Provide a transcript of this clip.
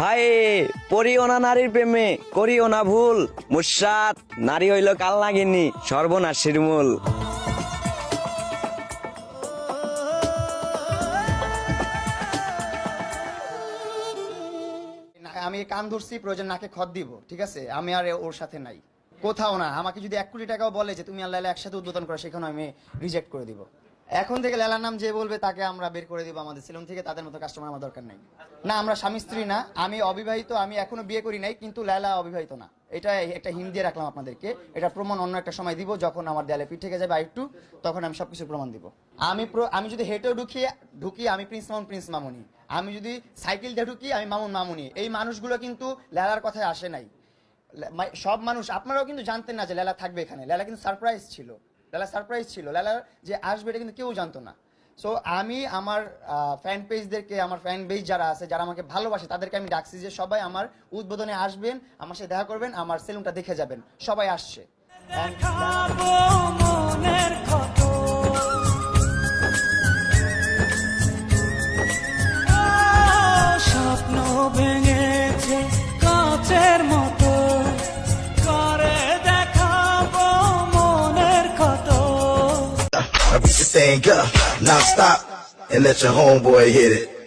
হায়, পড়িও নারীর প্রেমে, করিও না ভুল। মুসাদ নারী হইল কাল নাগিনী, সর্বনাশের মূল। আমি কান ধরছি, প্রয়োজন নাকে খত দিব, ঠিক আছে? আমি আর ওর সাথে নাই। কোথাও না, আমাকে যদি এক কোটি টাকাও বলে যে তুমি আল্লাহ একসাথে উদ্বোধন করো সেখানে আমি রিজেক্ট করে দিব। এখন থেকে লেলার নাম যে বলবে তাকে আমরা বের করে দিব আমাদের সিলন থেকে, তাদের মতো কাস্টমার আমার দরকার নেই। না, আমরা স্বামী স্ত্রী না, আমি অবিবাহিত, আমি এখনও বিয়ে করি নাই, কিন্তু লেলা অবিবাহিত না। এটা একটা হিন্দি রাখলাম আপনাদেরকে। এটা প্রমাণ অন্য একটা সময় দিব, যখন আমার দেয়ালে পিঠ থেকে যাবে আরেকটু, তখন আমি সবকিছু প্রমাণ দিব। আমি আমি যদি হেঁটেও ঢুকি ঢুকি, আমি প্রিন্স মামুন প্রিন্স মামুনি। আমি যদি সাইকেল দিয়ে ঢুকি, আমি মামুন, মামুনি। এই মানুষগুলো কিন্তু লেলার কথায় আসে নাই। সব মানুষ, আপনারাও কিন্তু জানতেন না যে লেলা থাকবে এখানে। লেলা কিন্তু সারপ্রাইজ ছিল। লেলা সারপ্রাইজ ছিল। লালা যে আসবে এটা কিন্তু কেউ জানতো না। সো আমি আমার ফ্যান পেজদেরকে আমার ফ্যান পেজ যারা আছে, যারা আমাকে ভালোবাসে, তাদেরকে আমি ডাকছি যে সবাই আমার উদ্বোধনে আসবেন, আমার সাথে দেখা করবেন, আমার সেলুনটা দেখে যাবেন। সবাই আসছে। thing up. Now stop and let your homeboy hit it.